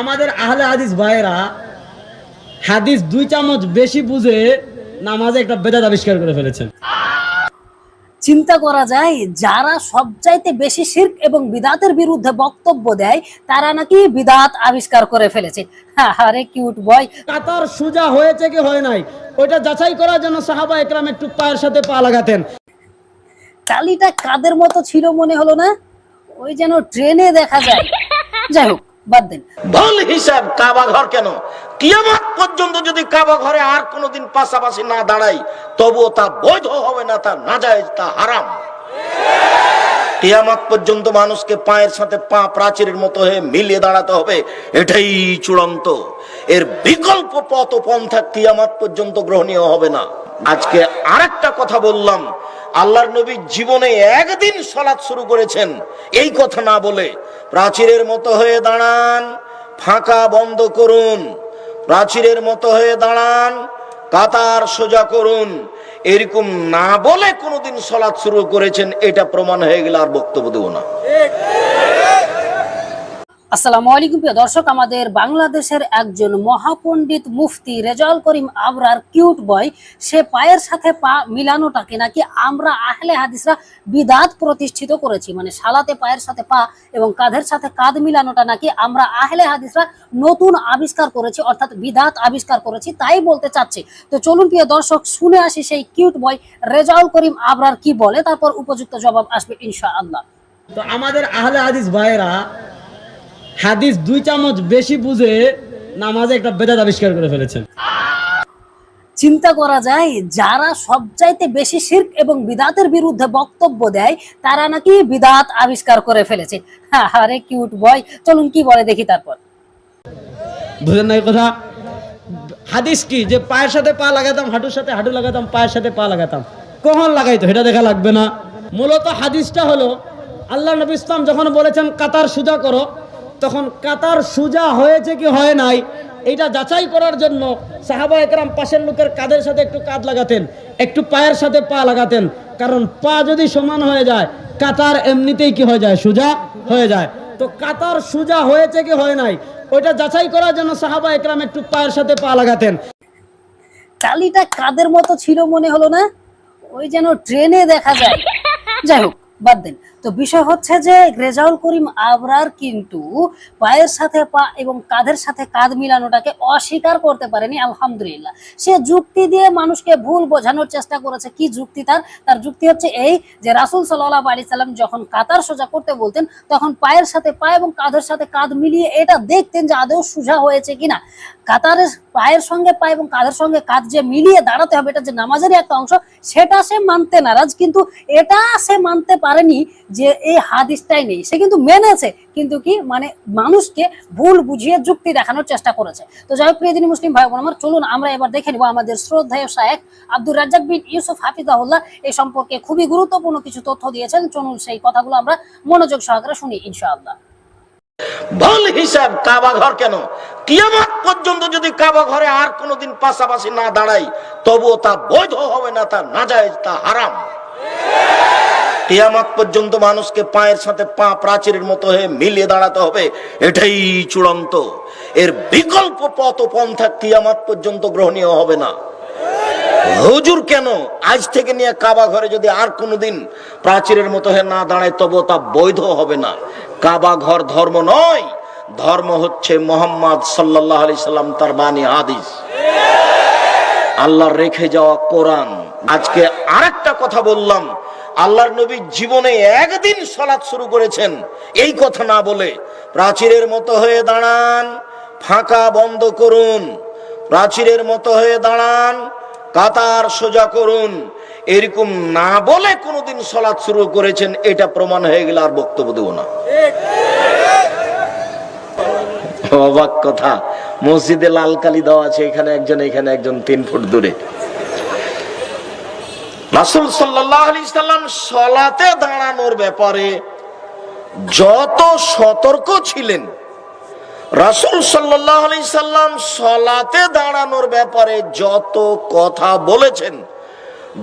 আমাদের আহলে হাদিস ভাইয়েরা হাদিস দুই চামচ বেশি বুঝে নামাজে একটা বেদাত আবিষ্কার করে ফেলেছেন। চিন্তা করা যায় যারা সবচাইতে বেশি শির্ক এবং বিদাতের বিরুদ্ধে বক্তব্য দেয় তারা নাকি বিদাত আবিষ্কার করে ফেলেছে। আরে কিউট বয়। কাতার সুজা হয়েছে কি হয় নাই? ওইটা যাচাই করার জন্য সাহাবা একরাম একটু পায়ের সাথে পা লাগাতেন। কালিটা কাদের মতো ছিল মনে হলো না? ওই যেন ট্রেনে দেখা যায়। যাই হোক বাদ দেন। হিসাব কাবা ঘর কেন? কিয়ামত পর্যন্ত যদি কাবা ঘরে আর কোনোদিন পাশাপাশি না দাঁড়াই তবুও তা বৈধ হবে না, তা নাজায়েজ, তা হারাম। পর্যন্ত মানুষকে পায়ের সাথে পা প্রাচীরের মতো হয়ে মিলিয়ে দাঁড়াতে হবে, এটাই চূড়ান্ত। এর বিকল্প পথ পন্থা কিয়ামত পর্যন্ত গ্রহণীয় হবে না। আজকে আরেকটা কথা বললাম, আল্লাহর নবী জীবনে একদিন সলাৎ শুরু করেছেন, এই কথা না বলে প্রাচীরের মতো হয়ে দাঁড়ান, ফাঁকা বন্ধ করুন, প্রাচীরের মতো হয়ে দাঁড়ান, কাতার সোজা করুন। এরকম না বলে কোনোদিন সলাৎ শুরু করেছেন, এটা প্রমাণ হয়ে গেলে আর বক্তব্য দেব না। আসসালামু আলাইকুম প্রিয় দর্শক, আমাদের বাংলাদেশের একজন মহাপণ্ডিত মুফতি করিম আবরার কিউট বয়, সে পায়ের সাথে পা মিলানোটাকে নাকি আমরা আহলে হাদিসরা বিদাত প্রতিষ্ঠিত করেছি। মানে সালাতে পায়ের সাথে পা এবং কাঁধের সাথে কাঁধ মিলানোটা নাকি আমরা আহলে হাদিসরা নতুন আবিষ্কার করেছি, অর্থাৎ বিদাত আবিষ্কার করেছি, তাই বলতে চাচ্ছি। তো চলুন প্রিয় দর্শক, শুনে আসি সেই কিউট বয় রেজাউল করিম আবরার কি বলে, তারপর উপযুক্ত জবাব আসবে ইনশাআল্লাহ। তো আমাদের আহলে হাদিস ভাইয়েরা হাদিস দুই চামচ বেশি বুঝে নামাজে একটা বেদাত আবিষ্কার করে ফেলেছেন। চিন্তা করা যায় যারা সবচাইতে বেশি শির্ক এবং বিদাতের বিরুদ্ধে বক্তব্য দেয় তারা নাকি বিদাত আবিষ্কার করে ফেলেছে। আরে কিউট বয় চলুন কি বলে দেখি তারপর। বুঝেন না কথা? হাদিস কি? যে পায়ের সাথে পা লাগাতাম হাঁটুর সাথে হাঁটু লাগাতাম পায়ের সাথে পা লাগাতাম। কখন লাগাইতো এটা দেখা লাগবে না। মূলত হাদিসটা হলো আল্লাহ নবী ইসলাম যখন বলেছেন কাতার সুজা করো। তখন কাতার সুজা হয়েছে কি হয় নাই? এইটা যাচাই করার জন্য সাহাবা একরাম পাশের লোকের কাঁধের সাথে একটু কাঁধ লাগাতেন, একটু পায়ের সাথে পা লাগাতেন। কারণ পা যদি সমান হয়ে যায়, কাতার এমনিতেই কি হয়ে যায়? সুজা হয়ে যায়। তো কাতার সুজা হয়েছে কি হয় নাই? ওইটা যাচাই করার জন্য সাহাবা একরাম একটু পায়ের সাথে পা লাগাতেন। কালিটা কাদের মতো ছিল মনে হলো না? ওই যেন ট্রেনে দেখা যায়। যাই হোক বাদ দেন। তো বিষয় হচ্ছে যে রেজাউল করিম আবরার কিন্তু পায়ের সাথে পা এবং কাঁধের সাথে কাঁধ মিলানোটাকে অস্বীকার করতে পারেনি, আলহামদুলিল্লাহ। সে যুক্তি দিয়ে মানুষকে ভুল বোঝানোর চেষ্টা করেছে। কি যুক্তি তার? তার যুক্তি হচ্ছে এই যে রাসুল সাল্লাহ আলি সাল্লাম যখন কাতার সোজা করতে বলতেন, তখন পায়ের সাথে পা এবং কাঁধের সাথে কাঁধ মিলিয়ে এটা দেখতেন যে আদৌ সোজা হয়েছে কিনা। কাতারের পায়ের সঙ্গে পা এবং কাঁধের সঙ্গে কাঁধ যে মিলিয়ে দাঁড়াতে হবে, এটা যে নামাজেরই একটা অংশ, সেটা সে মানতে নারাজ। কিন্তু এটা সে মানতে পারেনি যে এই হাদিসটাই নেই। সে কিন্তু মেনেছে, কিন্তু কি মানে মানুষকে ভুল বুঝিয়ে যুক্তি দেখানোর চেষ্টা করেছে। তো যাই হোক, প্রিয় দিনী মুসলিম ভাই বোন আমার, চলুন আমরা এবার দেখে নিব আমাদের শ্রদ্ধেয় শায়েক আব্দুর রাজ্জাক বিন ইউসুফ হাফিজাহুল্লাহ এই সম্পর্কে খুবই গুরুত্বপূর্ণ কিছু তথ্য দিয়েছেন। চলুন সেই কথাগুলো আমরা মনোযোগ সহকারে শুনি, ইনশাআল্লাহ। ভুল হিসাব কাবা ঘর কেন? কিয়ামত পর্যন্ত যদি কাবা ঘরে আর কোনোদিন পাশাপাশি না দাঁড়াই, তবুও তা বৈধ হবে না, তা নাজায়েজ, তা হারাম। কিয়ামত পর্যন্ত মানুষকে পায়ের সাথে পা প্রাচীরের মতো হয়ে মিলিয়ে দাঁড়াতে হবে। এটাই চূড়ান্ত। এর বিকল্প পথ ও পন্থা কিয়ামত পর্যন্ত গ্রহণীয় হবে না। হুজুর কেন? আজ থেকে নিয়ে কাবা ঘরে যদি আর কোনোদিন প্রাচীরের মতো হয়ে না দাঁড়ায় তবু তা বৈধ হবে না। কাবা ঘর ধর্ম নয়। ধর্ম হচ্ছে মোহাম্মদ সাল্লাহ আলি সাল্লাম তার বাণী হাদিস। আল্লাহর রেখে যাওয়া কোরআন। আজকে আরেকটা কথা বললাম। আল্লাহর নবী জীবনে একদিন সলাৎ শুরু করেছেন। এই কথা না বলে প্রাচীরের মতো হয়ে দাঁড়ান, ফাঁকা বন্ধ করুন। প্রাচীরের মতো হয়ে দাঁড়ান, কাতার সোজা করুন। এরকম না বলে কোনোদিন সলাৎ শুরু করেছেন, এটা প্রমাণ হয়ে গেলে আর বক্তব্য দেব না। অবাক কথা। মসজিদে লাল কালি দেওয়া আছে, এখানে একজন এখানে একজন, তিন ফুট দূরে। রাসুল সাল্লাম সলাতে দাঁড়ানোর ব্যাপারে যত সতর্ক ছিলেন, রাসুল সাল্লাম সলাতে দাঁড়ানোর ব্যাপারে যত কথা বলেছেন,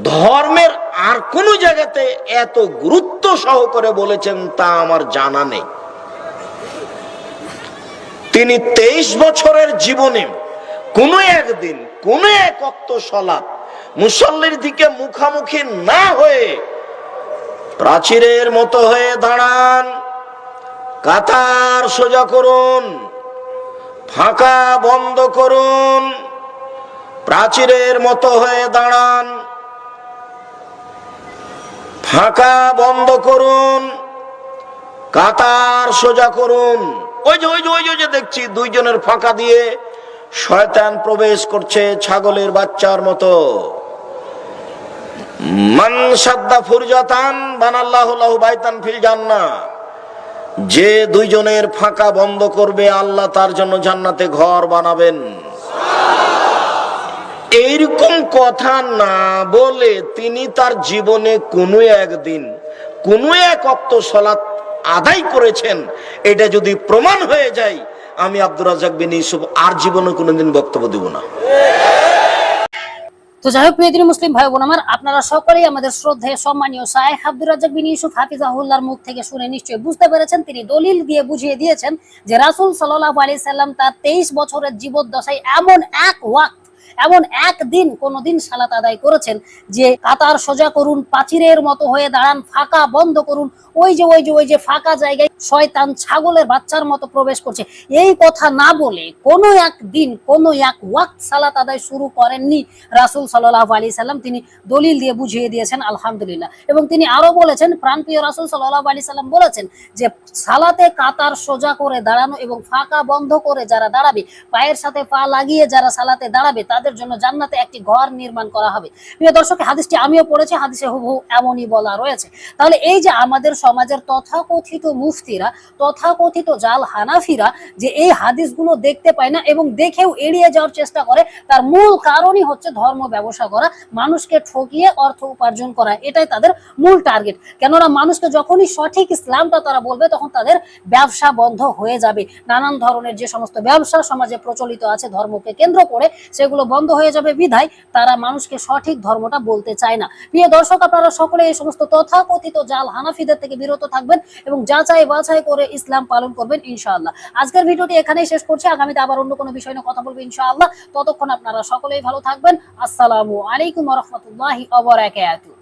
ধর্মের আর কোন জায়গাতে এত গুরুত্ব সহকারে বলেছেন তা আমার জানা নেই। তিনি তেইশ বছরের জীবনে কোনো একদিন কোনো এক অক্ত মুসল্লির দিকে মুখামুখি না হয়ে প্রাচীরের মতো হয়ে দাঁড়ান। কাতার সোজা করুন ফাঁকা বন্ধ করুন প্রাচীরের মতো হয়ে দাঁড়ান। ফাঁকা বন্ধ করুন কাতার সোজা করুন। ওই যে ওই যে ওই যে, দেখছি দুইজনের ফাঁকা দিয়ে শয়তান প্রবেশ করছে ছাগলের বাচ্চার মতো। মান সাদ্দা ফুরজাতান বানাল্লাহু লাহু বাইতান ফিল জান্নাহ। যে দুইজনের ফাঁকা বন্ধ করবে, আল্লাহ তার জন্য জান্নাতে ঘর বানাবেন। এইরকম কথা না বলে তিনি তার জীবনে কোনো একদিন, কোনো এক অক্ত সলাৎ আদায় করেছেন। এটা যদি প্রমাণ হয়ে যায়, আমি আব্দুর রাজাক বিন ইউসুফ আর জীবনে কোনোদিন বক্তব্য দেব না। তো যাই হোক, প্রিয় মুসলিম ভাই বোন আমার, আপনারা সকলেই আমাদের শ্রদ্ধায়, সম্মানীয় শাহেখ আব্দুর রাজাক বিন ইউসুফ হাফিজাহুল্লাহর মুখ থেকে শুনে নিশ্চয়ই বুঝতে পেরেছেন, তিনি দলিল দিয়ে বুঝিয়ে দিয়েছেন যে রাসুল সাল্লাহ আলি সাল্লাম তার 23 বছরের জীবদ্দশায় এমন এক ওয়াক্ত এমন একদিন কোনদিন সালাত আদায় করেছেন যে কাতার সোজা করুন পাচিরের মতো হয়ে দাঁড়ান, ফাঁকা বন্ধ করুন, ওই যে ওই যে ওই যে ফাঁকা জায়গায় শয়তান ছাগলের বাচ্চার মতো প্রবেশ করছে। এই কথা না বলে কোনো একদিন, কোনো এক ওয়াক্ত সালাত আদায় শুরু করেননি রাসূল সাল্লাহ আলী সাল্লাম। তিনি দলিল দিয়ে বুঝিয়ে দিয়েছেন, আলহামদুলিল্লাহ। এবং তিনি আরও বলেছেন, প্রাণপ্রিয় রাসুল সাল্লাহ আলী সাল্লাম বলেছেন যে সালাতে কাতার সোজা করে দাঁড়ানো এবং ফাঁকা বন্ধ করে যারা দাঁড়াবে, পায়ের সাথে পা লাগিয়ে যারা সালাতে দাঁড়াবে, তাদের জন্য জান্নাতে একটি ঘর নির্মাণ করা হবে। প্রিয় দর্শক হাদিসটি আমিও পড়েছি, হাদিসে হুবহু এমনই বলা রয়েছে। তাহলে এই যে আমাদের সমাজের তথাকথিত মুফতিরা, তথাকথিত জাল হানাফিরা যে এই হাদিসগুলো দেখতে পায় না এবং দেখেও এড়িয়ে যাওয়ার চেষ্টা করে, তার মূল কারণই হচ্ছে ধর্ম ব্যবসা করা, মানুষকে ঠকিয়ে অর্থ উপার্জন করা, এটাই তাদের মূল টার্গেট। কেননা মানুষকে যখনই সঠিক ইসলামটা তারা বলবে, তখন তাদের ব্যবসা বন্ধ হয়ে যাবে। নানান ধরনের যে সমস্ত ব্যবসা সমাজে প্রচলিত আছে, ধর্মকে কেন্দ্র করে সেগুলো বন্ধ হয়ে যাবে বিধায় তারা মানুষকে সঠিক ধর্মটা বলতে চায় না। প্রিয় দর্শক, আপনারা সকলে এই সমস্ত তথাকথিত জাল হানাফিদের থেকে বিরত থাকবেন এবং যাচাই বাছাই করে ইসলাম পালন করবেন ইনশাআল্লাহ। আজকের ভিডিওটি এখানেই শেষ করছি। আগামীতে আবার অন্য কোনো বিষয় নিয়ে কথা বলব ইনশাআল্লাহ। ততক্ষণ আপনারা সকলেই ভালো থাকবেন। আসসালামু আলাইকুম রহমতুল্লাহি অবরাকাতুহু